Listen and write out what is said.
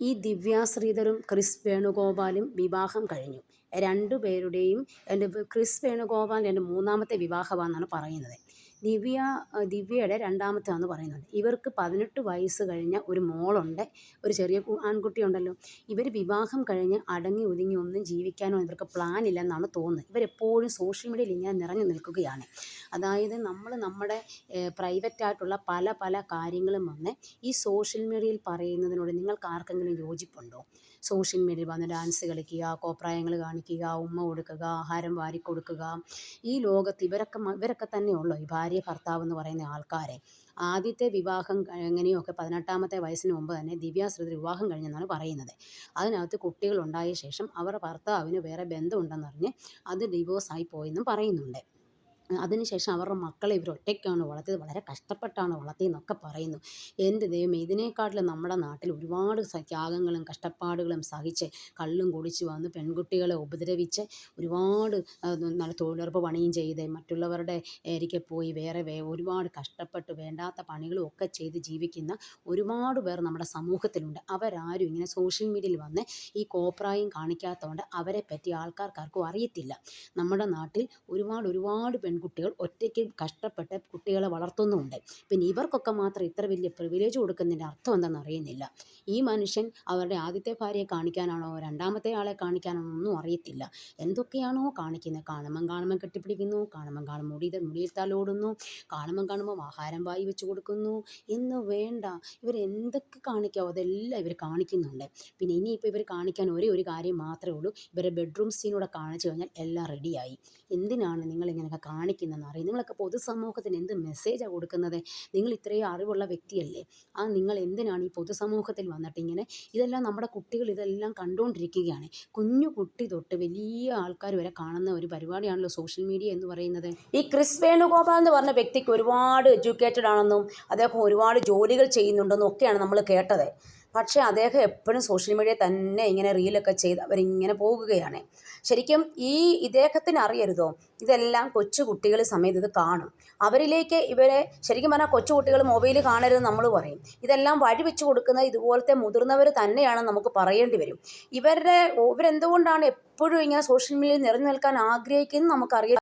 ഈ ദിവ്യ ക്രിസ് വേണുഗോപാലും വിവാഹം കഴിഞ്ഞു. രണ്ടുപേരുടെയും എന്റെ ക്രിസ് വേണുഗോപാൽ എന്റെ മൂന്നാമത്തെ വിവാഹമാണെന്നാണ് പറയുന്നത്. ദിവ്യ ദിവ്യയുടെ രണ്ടാമത്താണെന്ന് പറയുന്നത് ഇവർക്ക് പതിനെട്ട് വയസ്സ് കഴിഞ്ഞ ഒരു മോളുണ്ട്. ഒരു ചെറിയ ആൺകുട്ടിയുണ്ടല്ലോ. ഇവർ വിവാഹം കഴിഞ്ഞ് അടങ്ങി ഒതുങ്ങി ഒന്നും ജീവിക്കാനോ ഇവർക്ക് പ്ലാൻ ഇല്ലെന്നാണ് തോന്നുന്നത്. ഇവരെപ്പോഴും സോഷ്യൽ മീഡിയയിൽ ഇങ്ങനെ നിറഞ്ഞു നിൽക്കുകയാണ്. അതായത് നമ്മൾ നമ്മുടെ പ്രൈവറ്റ് ആയിട്ടുള്ള പല പല കാര്യങ്ങളും വന്ന് ഈ സോഷ്യൽ മീഡിയയിൽ പറയുന്നതിനോട് നിങ്ങൾക്ക് ആർക്കെങ്കിലും യോജിപ്പുണ്ടോ? സോഷ്യൽ മീഡിയയിൽ വന്ന് ഡാൻസ് കളിക്കുക കോപ്രായങ്ങൾ കാണിക്കുക ഉമ്മ കൊടുക്കുക ആഹാരം വാരി കൊടുക്കുക. ഈ ലോകത്ത് ഇവരൊക്കെ ഇവരൊക്കെ തന്നെയുള്ളൂ. ഈ ഭാര്യ ഭർത്താവ് എന്ന് പറയുന്ന ആൾക്കാരെ. ആദ്യത്തെ വിവാഹം എങ്ങനെയൊക്കെ പതിനെട്ടാമത്തെ വയസ്സിന് മുമ്പ് തന്നെ ദിവ്യാശ്രിതർ വിവാഹം കഴിഞ്ഞെന്നാണ് പറയുന്നത്. അതിനകത്ത് കുട്ടികൾ ഉണ്ടായ ശേഷം അവരുടെ ഭർത്താവിന് വേറെ ബന്ധമുണ്ടെന്നറിഞ്ഞ് അത് ഡിവോഴ്സായി പോയെന്നും പറയുന്നുണ്ട്. അതിനുശേഷം അവരുടെ മക്കളെ ഇവർ ഒറ്റയ്ക്കാണ് വളർത്തിയത് വളരെ കഷ്ടപ്പെട്ടാണ് വളർത്തിയെന്നൊക്കെ പറയുന്നു. എന്റെ ദൈവമേ ഇതിനേക്കാട്ടിലും നമ്മുടെ നാട്ടിൽ ഒരുപാട് ത്യാഗങ്ങളും കഷ്ടപ്പാടുകളും സഹിച്ച് കള്ളും കുടിച്ച് വന്ന് പെൺകുട്ടികളെ ഉപദ്രവിച്ച് ഒരുപാട് നല്ല തൊഴിലുറപ്പ് പണിയും ചെയ്ത് മറ്റുള്ളവരുടെ ഇരിക്കെ പോയി വേറെ വേ ഒരുപാട് കഷ്ടപ്പെട്ട് വേണ്ടാത്ത പണികളും ഒക്കെ ചെയ്ത് ജീവിക്കുന്ന ഒരുപാട് പേർ നമ്മുടെ സമൂഹത്തിലുണ്ട്. അവരാരും ഇങ്ങനെ സോഷ്യൽ മീഡിയയിൽ വന്ന് ഈ കോപ്രായം കാണിക്കാത്തതുകൊണ്ട് അവരെ പറ്റി ആൾക്കാർക്കാർക്കും അറിയത്തില്ല. നമ്മുടെ നാട്ടിൽ ഒരുപാട് ഒരുപാട് പെൺ പെൺകുട്ടികൾ ഒറ്റയ്ക്ക് കഷ്ടപ്പെട്ട് കുട്ടികളെ വളർത്തുന്നുമുണ്ട്. പിന്നെ ഇവർക്കൊക്കെ മാത്രം ഇത്ര വലിയ പ്രിവിലേജ് കൊടുക്കുന്നതിന്റെ അർത്ഥം എന്താണെന്ന് അറിയുന്നില്ല. ഈ മനുഷ്യൻ അവരുടെ ആദ്യത്തെ ഭാര്യയെ കാണിക്കാനാണോ രണ്ടാമത്തെ ആളെ കാണിക്കാനാണോ ഒന്നും അറിയത്തില്ല. എന്തൊക്കെയാണോ കാണിക്കുന്നത്? കാണുമ്പം കാണുമ്പം കെട്ടിപ്പിടിക്കുന്നു കാണുമ്പം കാണുമ്പോൾ മുടി മുടിയിൽ തലോടുന്നു കാണുമ്പം കാണുമ്പോൾ ആഹാരം വായി വെച്ച് കൊടുക്കുന്നു എന്ന് വേണ്ട. ഇവർ എന്തൊക്കെ കാണിക്കാവോ അതെല്ലാം ഇവർ കാണിക്കുന്നുണ്ട്. പിന്നെ ഇനിയിപ്പോൾ ഇവർ കാണിക്കാൻ ഒരേ ഒരു കാര്യം മാത്രമേ ഉള്ളൂ. ഇവരെ ബെഡ്റൂം സീനൂടെ കാണിച്ചു കഴിഞ്ഞാൽ എല്ലാം റെഡിയായി എന്തിനാണ് നിങ്ങൾ ഇങ്ങനെയൊക്കെ കാണി കാണിക്കുന്നതെന്ന് അറിയാം നിങ്ങളൊക്കെ പൊതുസമൂഹത്തിന് എന്ത് മെസ്സേജാണ് കൊടുക്കുന്നത്? നിങ്ങൾ ഇത്രയും അറിവുള്ള വ്യക്തിയല്ലേ? ആ നിങ്ങൾ എന്തിനാണ് ഈ പൊതുസമൂഹത്തിൽ വന്നിട്ട് ഇങ്ങനെ ഇതെല്ലാം നമ്മുടെ കുട്ടികൾ ഇതെല്ലാം കണ്ടുകൊണ്ടിരിക്കുകയാണ് കുഞ്ഞു കുട്ടി തൊട്ട് വലിയ ആൾക്കാർ വരെ കാണുന്ന ഒരു പരിപാടിയാണല്ലോ സോഷ്യൽ മീഡിയ എന്ന് പറയുന്നത്. ഈ ക്രിസ് വേണുഗോപാൽ എന്ന് പറഞ്ഞ വ്യക്തിക്ക് ഒരുപാട് എഡ്യൂക്കേറ്റഡ് ആണെന്നും അദ്ദേഹം ഒരുപാട് ജോലികൾ ചെയ്യുന്നുണ്ടെന്നും ഒക്കെയാണ് നമ്മൾ കേട്ടത്. പക്ഷേ അദ്ദേഹം എപ്പോഴും സോഷ്യൽ മീഡിയ തന്നെ ഇങ്ങനെ റീലൊക്കെ ചെയ്ത് അവരിങ്ങനെ പോകുകയാണ്. ശരിക്കും ഈ ഇദ്ദേഹത്തിന് അറിയരുതോ? ഇതെല്ലാം കൊച്ചു കുട്ടികൾ സമയത്ത് ഇത് കാണും. അവരിലേക്ക് ഇവരെ ശരിക്കും പറഞ്ഞാൽ കൊച്ചു കുട്ടികൾ മൊബൈൽ കാണരുത് നമ്മൾ പറയും. ഇതെല്ലാം വഴി വെച്ച് കൊടുക്കുന്ന ഇതുപോലത്തെ മുതിർന്നവർ തന്നെയാണ് നമുക്ക് പറയേണ്ടി വരും. ഇവരുടെ ഇവരെന്തുകൊണ്ടാണ് എപ്പോഴും ഇങ്ങനെ സോഷ്യൽ മീഡിയയിൽ നിറഞ്ഞു നിൽക്കാൻ ആഗ്രഹിക്കുന്നത് നമുക്കറിയാം